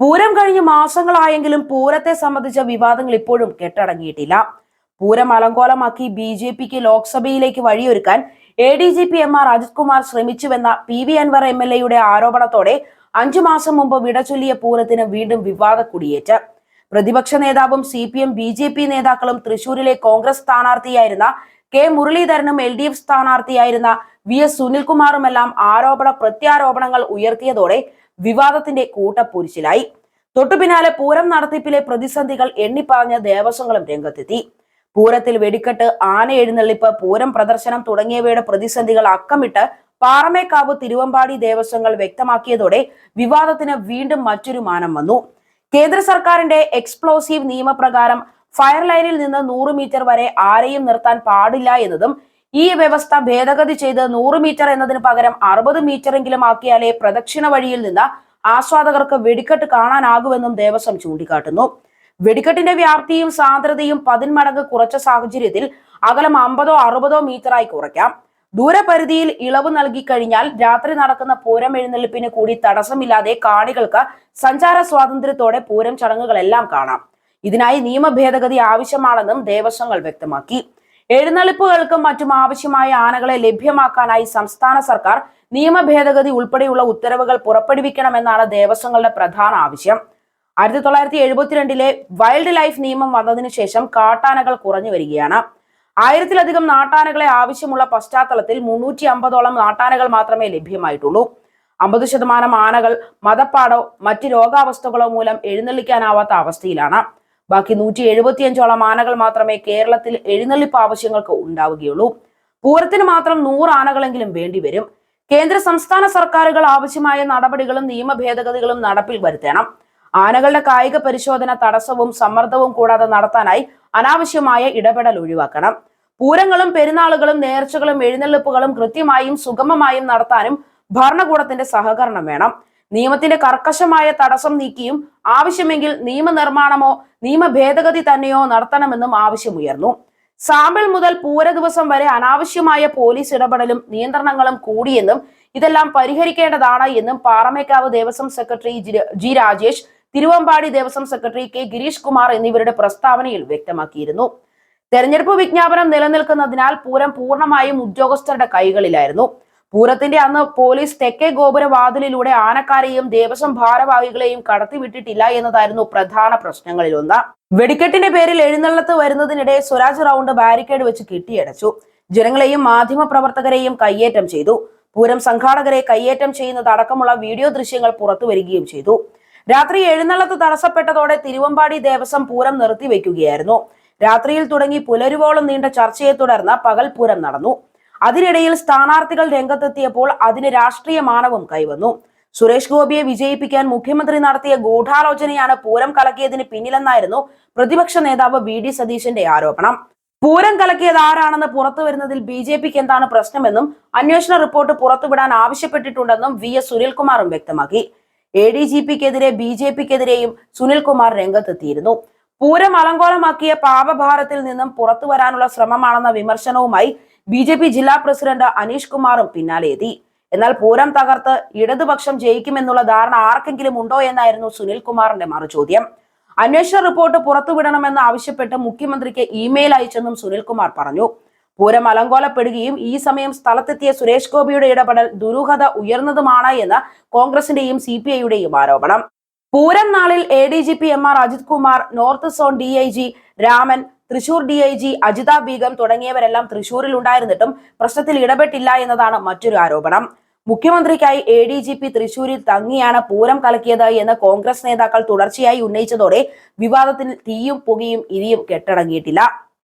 പൂരം കഴിഞ്ഞ് മാസങ്ങളായെങ്കിലും പൂരത്തെ സംബന്ധിച്ച വിവാദങ്ങൾ ഇപ്പോഴും കെട്ടടങ്ങിയിട്ടില്ല. പൂരം അലങ്കോലമാക്കി ബി ജെ പിക്ക് ലോക്സഭയിലേക്ക് വഴിയൊരുക്കാൻ A D G P M R Ajith Kumar ശ്രമിച്ചുവെന്ന P V Anvar M L എയുടെ ആരോപണത്തോടെ അഞ്ചു മാസം മുമ്പ് വിടചൊല്ലിയ പൂരത്തിന് വീണ്ടും വിവാദ കുടിയേറ്റ്. പ്രതിപക്ഷ നേതാവും C P M B J P നേതാക്കളും തൃശൂരിലെ Congress സ്ഥാനാർത്ഥിയായിരുന്ന K Muraleedharan L D F സ്ഥാനാർത്ഥിയായിരുന്ന V S സുനിൽകുമാറുമെല്ലാം ആരോപണ പ്രത്യാരോപണങ്ങൾ ഉയർത്തിയതോടെ വിവാദത്തിന്റെ കൂട്ടപ്പൊരിച്ചിലായി തൊട്ടു പിന്നാലെ പൂരം നടത്തിപ്പിലെ പ്രതിസന്ധികൾ എണ്ണിപ്പറഞ്ഞ ദേവസ്വങ്ങളും രംഗത്തെത്തി. പൂരത്തിൽ വെടിക്കെട്ട് ആന എഴുന്നള്ളിപ്പ് പൂരം പ്രദർശനം തുടങ്ങിയവയുടെ പ്രതിസന്ധികൾ അക്കമിട്ട് പാറമേക്കാവ് തിരുവമ്പാടി ദേവസ്വങ്ങൾ വ്യക്തമാക്കിയതോടെ വിവാദത്തിന് വീണ്ടും മറ്റൊരു മാനം വന്നു. കേന്ദ്ര സർക്കാരിന്റെ എക്സ്പ്ലോസീവ് നിയമപ്രകാരം ഫയർ ലൈനിൽ നിന്ന് നൂറ് മീറ്റർ വരെ ആരെയും നിർത്താൻ പാടില്ല എന്നതും ഈ വ്യവസ്ഥ ഭേദഗതി ചെയ്ത് നൂറ് മീറ്റർ എന്നതിന് പകരം അറുപത് മീറ്ററെങ്കിലും ആക്കിയാലേ പ്രദക്ഷിണ വഴിയിൽ നിന്ന് ആസ്വാദകർക്ക് വെടിക്കെട്ട് കാണാനാകുമെന്നും ദേവസ്വം ചൂണ്ടിക്കാട്ടുന്നു. വെടിക്കെട്ടിന്റെ വ്യാപ്തിയും സാന്ദ്രതയും പതിന്മടങ്ങ് കുറച്ച സാഹചര്യത്തിൽ അകലം അമ്പതോ അറുപതോ മീറ്ററായി കുറയ്ക്കാം. ദൂരപരിധിയിൽ ഇളവ് നൽകി കഴിഞ്ഞാൽ രാത്രി നടക്കുന്ന പൂരം എഴുന്നള്ളിപ്പിന് കൂടി തടസ്സമില്ലാതെ കാണികൾക്ക് സഞ്ചാര സ്വാതന്ത്ര്യത്തോടെ പൂരം ചടങ്ങുകളെല്ലാം കാണാം. ഇതിനായി നിയമ ഭേദഗതി ആവശ്യമാണെന്നും ദേവസ്വങ്ങൾ വ്യക്തമാക്കി. എഴുന്നള്ളിപ്പുകൾക്കും മറ്റും ആവശ്യമായ ആനകളെ ലഭ്യമാക്കാനായി സംസ്ഥാന സർക്കാർ നിയമ ഭേദഗതി ഉൾപ്പെടെയുള്ള ഉത്തരവുകൾ പുറപ്പെടുവിക്കണമെന്നാണ് ദേവസ്വങ്ങളുടെ പ്രധാന ആവശ്യം. ആയിരത്തി തൊള്ളായിരത്തി എഴുപത്തിരണ്ടിലെ വൈൽഡ് ലൈഫ് നിയമം വന്നതിനു ശേഷം കാട്ടാനകൾ കുറഞ്ഞു വരികയാണ്. ആയിരത്തിലധികം നാട്ടാനകളെ ആവശ്യമുള്ള പശ്ചാത്തലത്തിൽ മുന്നൂറ്റി അമ്പതോളം നാട്ടാനകൾ മാത്രമേ ലഭ്യമായിട്ടുള്ളൂ. അമ്പത് ശതമാനം ആനകൾ മതപ്പാടോ മറ്റ് രോഗാവസ്ഥകളോ മൂലം എഴുന്നള്ളിക്കാനാവാത്ത അവസ്ഥയിലാണ്. ബാക്കി നൂറ്റി എഴുപത്തിയഞ്ചോളം ആനകൾ മാത്രമേ കേരളത്തിൽ എഴുന്നള്ളിപ്പ് ആവശ്യങ്ങൾക്ക് ഉണ്ടാവുകയുള്ളൂ. പൂരത്തിന് മാത്രം നൂറ് ആനകളെങ്കിലും വേണ്ടിവരും കേന്ദ്ര സംസ്ഥാന സർക്കാരുകൾ ആവശ്യമായ നടപടികളും നിയമ ഭേദഗതികളും നടപ്പിൽ വരുത്തണം. ആനകളുടെ കായിക പരിശോധന തടസ്സവും സമ്മർദ്ദവും കൂടാതെ നടത്താനായി അനാവശ്യമായ ഇടപെടൽ ഒഴിവാക്കണം. പൂരങ്ങളും പെരുന്നാളുകളും നേർച്ചകളും എഴുന്നള്ളിപ്പുകളും കൃത്യമായും സുഗമമായും നടത്താനും ഭരണകൂടത്തിന്റെ സഹകരണം വേണം. നിയമത്തിന്റെ കർക്കശമായ തടസ്സം നീക്കിയും ആവശ്യമെങ്കിൽ നിയമനിർമ്മാണമോ നിയമ ഭേദഗതി തന്നെയോ നടത്തണമെന്നും ആവശ്യമുയർന്നു. സാമ്പിൾ മുതൽ പൂര ദിവസം വരെ അനാവശ്യമായ പോലീസ് ഇടപെടലും നിയന്ത്രണങ്ങളും കൂടിയെന്നും ഇതെല്ലാം പരിഹരിക്കേണ്ടതാണ് എന്നും Paramekkavu Devaswom secretary G- Rajesh Thiruvambadi Devaswom secretary K Girish Kumar എന്നിവരുടെ പ്രസ്താവനയിൽ വ്യക്തമാക്കിയിരുന്നു. തെരഞ്ഞെടുപ്പ് വിജ്ഞാപനം നിലനിൽക്കുന്നതിനാൽ പൂരം പൂർണമായും ഉദ്യോഗസ്ഥരുടെ കൈകളിലായിരുന്നു. പൂരത്തിന്റെ അന്ന് പോലീസ് തെക്കേ ഗോപുര വാതിലിലൂടെ ആനക്കാരെയും ദേവസ്വം ഭാരവാഹികളെയും കടത്തിവിട്ടിട്ടില്ല എന്നതായിരുന്നു പ്രധാന പ്രശ്നങ്ങളിലൊന്ന് വെടിക്കെട്ടിന്റെ പേരിൽ എഴുന്നള്ളത്ത് വരുന്നതിനിടെ സ്വരാജ് റൗണ്ട് ബാരിക്കേഡ് വെച്ച് കെട്ടിയടച്ചു. ജനങ്ങളെയും മാധ്യമ പ്രവർത്തകരെയും കയ്യേറ്റം ചെയ്തു. പൂരം സംഘാടകരെ കയ്യേറ്റം ചെയ്യുന്നതടക്കമുള്ള വീഡിയോ ദൃശ്യങ്ങൾ പുറത്തു വരികയും ചെയ്തു. രാത്രി എഴുന്നള്ളത്ത് തടസ്സപ്പെട്ടതോടെ തിരുവമ്പാടി ദേവസ്വം പൂരം നിർത്തിവെക്കുകയായിരുന്നു. രാത്രിയിൽ തുടങ്ങി പുലരുവോളം നീണ്ട ചർച്ചയെ തുടർന്ന് പകൽ പൂരം നടന്നു. അതിനിടയിൽ സ്ഥാനാർത്ഥികൾ രംഗത്തെത്തിയപ്പോൾ അതിന് രാഷ്ട്രീയ മാനവും കൈവന്നു. സുരേഷ് ഗോപിയെ വിജയിപ്പിക്കാൻ മുഖ്യമന്ത്രി നടത്തിയ ഗൂഢാലോചനയാണ് പൂരം കലക്കിയതിന് പിന്നിലെന്നായിരുന്നു പ്രതിപക്ഷ നേതാവ് വി ഡി സതീശന്റെ ആരോപണം. പൂരം കലക്കിയത് ആരാണെന്ന് പുറത്തു വരുന്നതിൽ ബി ജെ പിക്ക് എന്താണ് പ്രശ്നമെന്നും അന്വേഷണ റിപ്പോർട്ട് പുറത്തുവിടാൻ ആവശ്യപ്പെട്ടിട്ടുണ്ടെന്നും വി എസ് സുനിൽകുമാറും വ്യക്തമാക്കി. എ ഡി ജി പിക്കെതിരെ ബി ജെ പിക്കെതിരെയും സുനിൽകുമാർ രംഗത്തെത്തിയിരുന്നു. പൂരം അലങ്കോലമാക്കിയ പാപഭാരത്തിൽ നിന്നും പുറത്തു വരാനുള്ള ശ്രമമാണെന്ന വിമർശനവുമായി ബി ജെ പി ജില്ലാ പ്രസിഡന്റ് അനീഷ് കുമാറും പിന്നാലെ എത്തി എന്നാൽ പൂരം തകർത്ത് ഇടതുപക്ഷം ജയിക്കുമെന്നുള്ള ധാരണ ആർക്കെങ്കിലും ഉണ്ടോ എന്നായിരുന്നു സുനിൽ സുനിൽകുമാറിന്റെ മറുചോദ്യം. അന്വേഷണ റിപ്പോർട്ട് പുറത്തുവിടണമെന്ന് ആവശ്യപ്പെട്ട് മുഖ്യമന്ത്രിക്ക് ഇമെയിൽ അയച്ചെന്നും സുനിൽകുമാർ പറഞ്ഞു. പൂരം അലങ്കോലപ്പെടുകയും ഈ സമയം സ്ഥലത്തെത്തിയ സുരേഷ് ഗോപിയുടെ ഇടപെടൽ ദുരൂഹത ഉയർന്നതുമാണ് എന്ന് കോൺഗ്രസിന്റെയും സി പി ഐയുടെയും ആരോപണം. പൂരം നാളിൽ A D G P M R Ajith Kumar north zone D I G Raman Thrissur D I G Ajitha Beegum തുടങ്ങിയവരെല്ലാം തൃശൂരിൽ ഉണ്ടായിരുന്നിട്ടും പ്രശ്നത്തിൽ ഇടപെട്ടില്ല എന്നതാണ് മറ്റൊരു ആരോപണം. മുഖ്യമന്ത്രിക്കായി എ ഡി ജി പി തൃശൂരിൽ തങ്ങിയാണ് പൂരം കലക്കിയത് എന്ന് കോൺഗ്രസ് നേതാക്കൾ തുടർച്ചയായി ഉന്നയിച്ചതോടെ വിവാദത്തിൽ തീയും പുകയും ഇനിയും കെട്ടടങ്ങിയിട്ടില്ല.